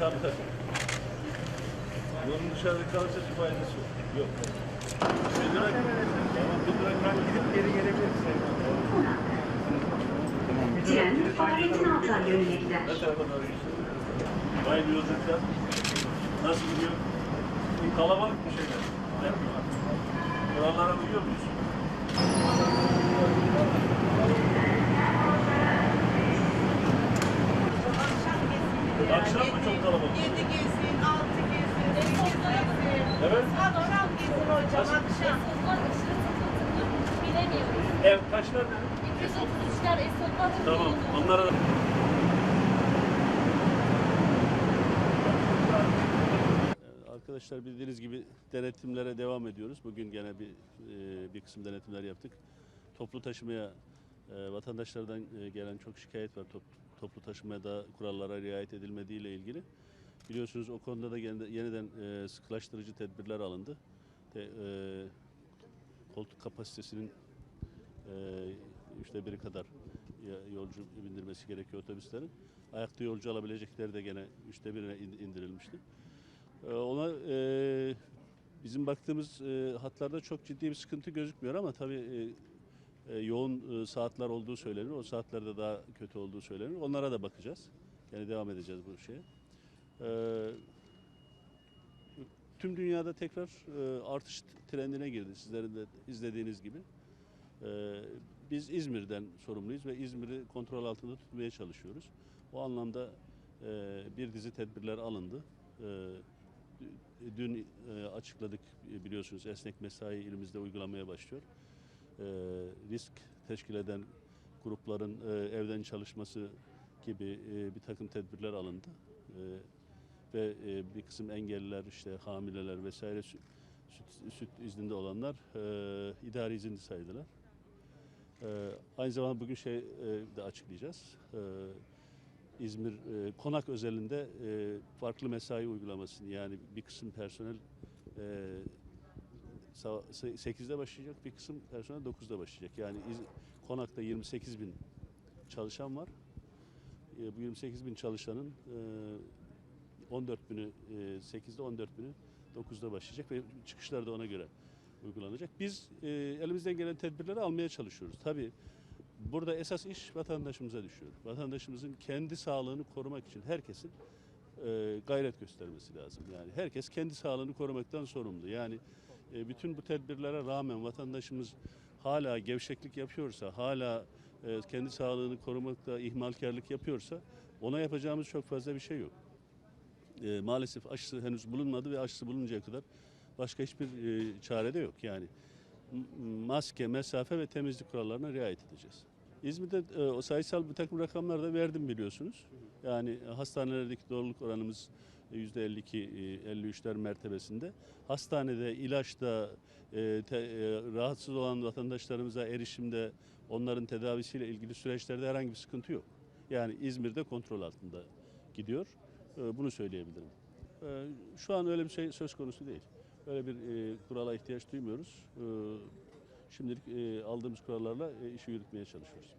Tabii tabii. Dışarıda kalırsa bir faydası yok. Yok. Bir lira, tamam bir lira bırak gidip geri gelebilirsin. 前 Fahrettin Altan yönüne gider. Ne tarafa doğru? Aynı yolculuklar. Nasıl gidiyor? Kalabalık bir şeyler. Kurallara uyuyor muyuz? Evet. Akşam gezin hocam, akşam. Bilemiyoruz. Ev kaçlar dedi? 233'ler esnaflar Tamam. Onlara da... Arkadaşlar bildiğiniz gibi denetimlere devam ediyoruz. Bugün gene bir e, bir kısım denetimler yaptık. Toplu taşımaya e, vatandaşlardan e, gelen çok şikayet var. Top- Toplu taşımada kurallara riayet edilmediği ile ilgili. Biliyorsunuz o konuda da yeniden e, sıkılaştırıcı tedbirler alındı. De, e, koltuk kapasitesinin e, üçte biri kadar yolcu bindirmesi gerekiyor otobüslerin. Ayakta yolcu alabilecekleri de gene üçte birine in- indirilmişti. E, ona e, bizim baktığımız e, hatlarda çok ciddi bir sıkıntı gözükmüyor ama tabii e, e, yoğun e, saatler olduğu söylenir. O saatlerde daha kötü olduğu söylenir. Onlara da bakacağız. Yani devam edeceğiz bu şeye. E, tüm dünyada tekrar e, artış trendine girdi. Sizlerin de izlediğiniz gibi. Ee, biz İzmir'den sorumluyuz ve İzmir'i kontrol altında tutmaya çalışıyoruz. O anlamda e, bir dizi tedbirler alındı. Ee, dün e, açıkladık e, biliyorsunuz esnek mesai ilimizde uygulamaya başlıyor. Ee, risk teşkil eden grupların e, evden çalışması gibi e, bir takım tedbirler alındı. Ee, ve e, bir kısım engelliler işte hamileler vesaire süt, süt, süt izninde olanlar e, idari izinli saydılar. Ee, aynı zamanda bugün şey e, de açıklayacağız. Ee, İzmir e, konak özelinde e, farklı mesai uygulamasını yani bir kısım personel e, sa- se- 8'de başlayacak, bir kısım personel 9'da başlayacak. Yani İz- konakta 28 bin çalışan var. E, bu 28 bin çalışanın e, 14 bini e, 8'de 14 bini 9'da başlayacak ve çıkışlar da ona göre uygulanacak. Biz e, elimizden gelen tedbirleri almaya çalışıyoruz. Tabii burada esas iş vatandaşımıza düşüyor. Vatandaşımızın kendi sağlığını korumak için herkesin e, gayret göstermesi lazım. Yani herkes kendi sağlığını korumaktan sorumlu. Yani e, bütün bu tedbirlere rağmen vatandaşımız hala gevşeklik yapıyorsa, hala e, kendi sağlığını korumakta ihmalkarlık yapıyorsa ona yapacağımız çok fazla bir şey yok. E, maalesef aşısı henüz bulunmadı ve aşısı bulununcaya kadar başka hiçbir e, çare de yok. Yani maske, mesafe ve temizlik kurallarına riayet edeceğiz. İzmir'de e, o sayısal bir takım rakamlar da verdim biliyorsunuz. Yani hastanelerdeki doğruluk oranımız %52, e, 53'ler mertebesinde. Hastanede, ilaçta, e, te- e, rahatsız olan vatandaşlarımıza erişimde, onların tedavisiyle ilgili süreçlerde herhangi bir sıkıntı yok. Yani İzmir'de kontrol altında gidiyor. E, Bunu söyleyebilirim. E, Şu an öyle bir şey söz konusu değil. Öyle bir e, kurala ihtiyaç duymuyoruz. E, Şimdilik e, aldığımız kurallarla e, işi yürütmeye çalışıyoruz.